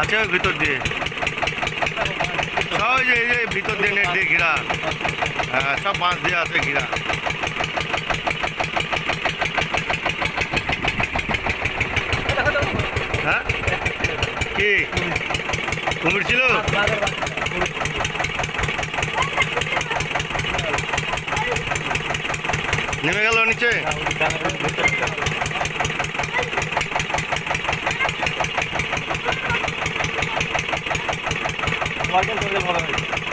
আছে ওই ভিতর দিয়ে। সব যে, এই যে ভিতর দিয়ে নেট দিয়ে ঘেরা। হ্যাঁ সব বাঁশ দিয়ে আছে ঘেরা। হ্যাঁ? কি? কুমির ছিল? নেমে গেল নিচে? falta el de Morales.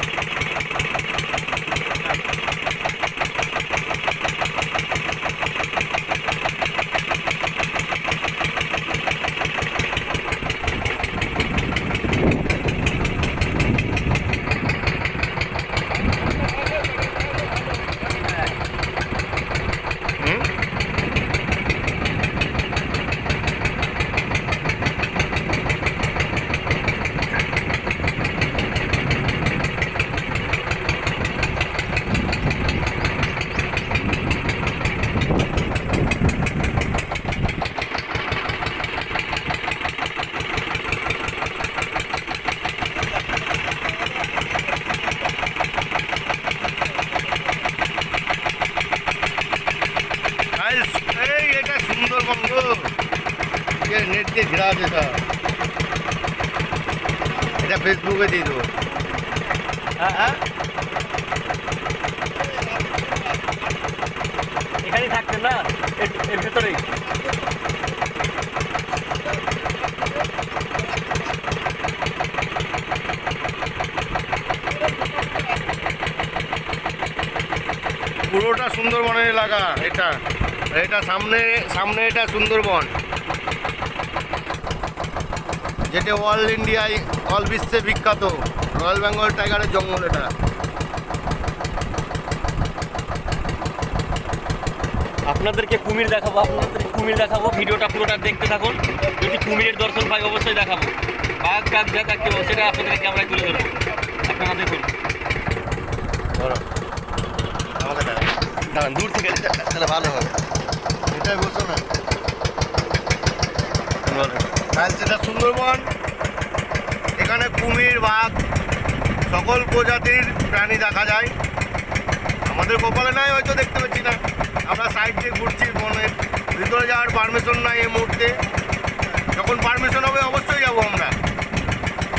এটা সুন্দরবন নেট দিয়ে ঘেরা আছে স্যার এটা ফেসবুকে দিয়ে দেবো হ্যাঁ হ্যাঁ এখানেই থাকতেন না? এর ভেতরেই। পুরোটা সুন্দরবনের এলাকা এটা। এটা সামনে সামনে এটা সুন্দরবন। যেটা অল ইন্ডিয়ায় অল বিশ্বে বিখ্যাত। রয়্যাল বেঙ্গল টাইগারের জঙ্গল এটা। আপনাদেরকে কুমির দেখাবো আপনাদেরকে কুমির দেখাবো ভিডিওটা পুরোটা দেখতে থাকুন। যদি কুমিরের দর্শন পাই অবশ্যই দেখাবো। বাঘ কাক যা থাকতে সেটা আপনাদের ক্যামেরায় তুলে ধরবো। আপনারা দেখুন। ধরো। দাঁড়ান দূর থেকে তাহলে ভালো হবে। এটাই বলছো না? যেটা সুন্দরবন। এখানে কুমির বাঘ সকল প্রজাতির প্রাণী দেখা যায়। আমাদের কপালে নাই হয়তো দেখতে পাচ্ছি না। আমরা সাইড দিয়ে ঘুরছি বনের ভিতরে যাওয়ার পারমিশন নাই এই মুহূর্তে যখন পারমিশন হবে অবশ্যই যাব আমরা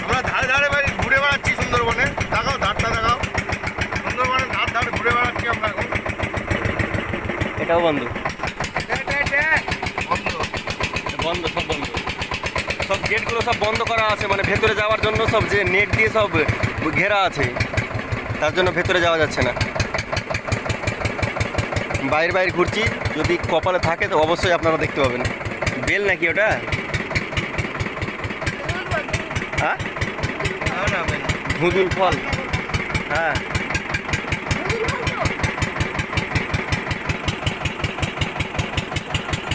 আমরা ধারে ধারে ভাই ঘুরে বেড়াচ্ছি সুন্দরবনে দেখাও ধারটা দেখাও সুন্দরবনের ধার ধারে ঘুরে বেড়াচ্ছি আমরা এখন এটাও বন্ধ। বন্ধ বন্ধ সব বন্ধ। সব গেটগুলো সব বন্ধ করা আছে মানে ভেতরে যাওয়ার জন্য সব যে নেট দিয়ে সব ঘেরা আছে তার জন্য ভেতরে যাওয়া যাচ্ছে না। বাইরে বাইরে ঘুরছি যদি কপালে থাকে তো অবশ্যই আপনারা দেখতে পাবেন। বেল নাকি ওটা? হ্যাঁ? না না ভাই ধুদুল ফল। হ্যাঁ।